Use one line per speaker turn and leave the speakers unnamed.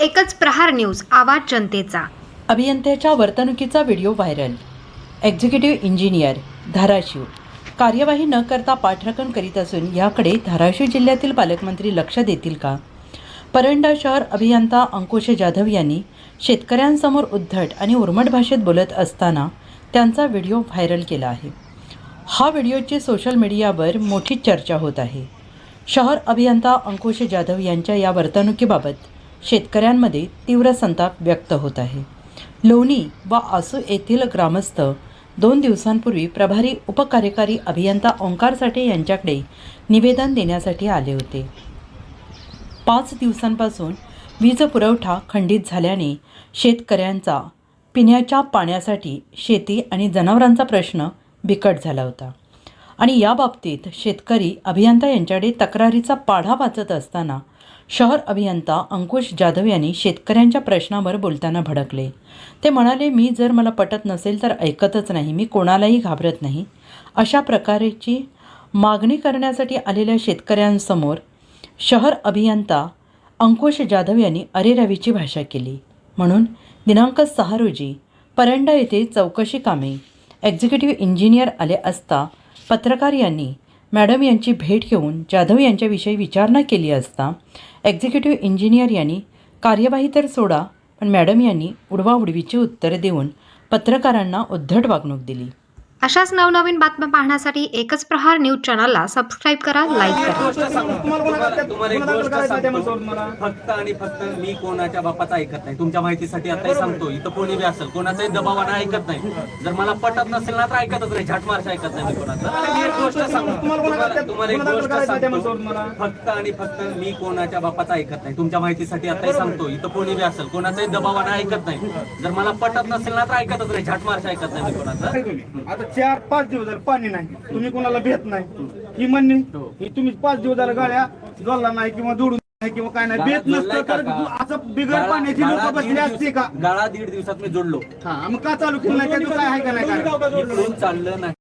एकच प्रहार न्यूज आवाज जनतेचा.
अभियंत्याच्या वर्तणुकीचा video viral. Executive engineer Dharashiv. कार्यवाही न करता पाठराखण करीत असून याकडे धाराशिव जिल्ह्यातील पालकमंत्री लक्ष देतील का? परंडा शहर अभियंता अंकुश जाधव यांनी शेतकऱ्यांसमोर उद्धट आणि उर्मट भाषेत बोलत असताना त्यांचा व्हिडिओ व्हायरल केला आहे. हा व्हिडिओची सोशल मीडियावर मोठी चर्चा होत आहे. शहर अभियंता अंकुश जाधव यांच्या या वर्तणुकीबाबत शेतकऱ्यांमध्ये तीव्र संताप व्यक्त होत आहे. लोणी व आसू येथील ग्रामस्थ दोन दिवसांपूर्वी प्रभारी उपकार्यकारी अभियंता ओंकार साठे यांच्याकडे निवेदन देण्यासाठी आले होते. पाच दिवसांपासून वीज पुरवठा खंडित झाल्याने शेतकऱ्यांचा पिण्याच्या पाण्यासाठी शेती आणि जनावरांचा प्रश्न बिकट झाला होता. आणि या बाबतीत शेतकरी अभियंता यांच्याकडे तक्रारीचा पाढा वाचत असताना शहर अभियंता अंकुश जाधव यांनी शेतकऱ्यांच्या प्रश्नावर बोलताना भडकले. ते म्हणाले मी जर मला पटत नसेल तर ऐकतच नाही. मी कोणालाही घाबरत नाही. अशा प्रकारची मागणी करण्यासाठी आलेल्या शेतकऱ्यांसमोर शहर अभियंता अंकुश जाधव यांनी अरेरावीची भाषा केली. म्हणून दिनांक सहा रोजी परंडा येथे चौकशी कामे एक्झिक्युटिव्ह इंजिनियर आले असता पत्रकार यांनी मॅडम यांची भेट घेऊन जाधव यांच्याविषयी विचारणा केली असता एक्झिक्युटिव्ह इंजिनियर यांनी कार्यवाही तर सोडा पण मॅडम यांनी उडवाउडवीची उत्तरे देऊन पत्रकारांना उद्धट वागणूक दिली.
अशाच नवनवीन बातम्या पाहण्यासाठी एकच प्रहार न्यूज चॅनलला सबस्क्राईब करा लाईक करा.
फक्त आणि फक्त मी कोणाच्या बापाचा ऐकत नाही. तुमच्या माहितीसाठी आताही सांगतो. इथं कोणी बी असेल कोणाचाही दबावानं ऐकत नाही. जर मला पटत नसेल ना तर ऐकतच नाही झाटमारशा ऐकत नाही मी कोणाचं. एक गोष्ट सांगतो
तुम्हाला
एक गोष्ट सांगतो. फक्त आणि फक्त मी कोणाच्या बापाचा ऐकत नाही. तुमच्या माहितीसाठी आताही सांगतो. इथं कोणी बी असेल कोणाचाही दबावानं ऐकत नाही. जर मला पटत नसेल ना तर ऐकतच नाही झाटमारशा ऐकत नाही मी कोणाचं?
आता चार पाच दिवस झाले पाणी नाही. तुम्ही कोणाला भेट नाही. ही म्हणणे ही. तुम्ही पाच दिवस झाले गाड्या जोडला नाही किंवा जोडून नाही किंवा काय नाही. भेट नसतं तर असं बिगर पाण्याची लोक बसली असते का?
गाळा दीड दिवसात मी जोडलो.
हा मग का चालू केलं नाही? काय आहे का नाही काय
इकडून चाललं नाही.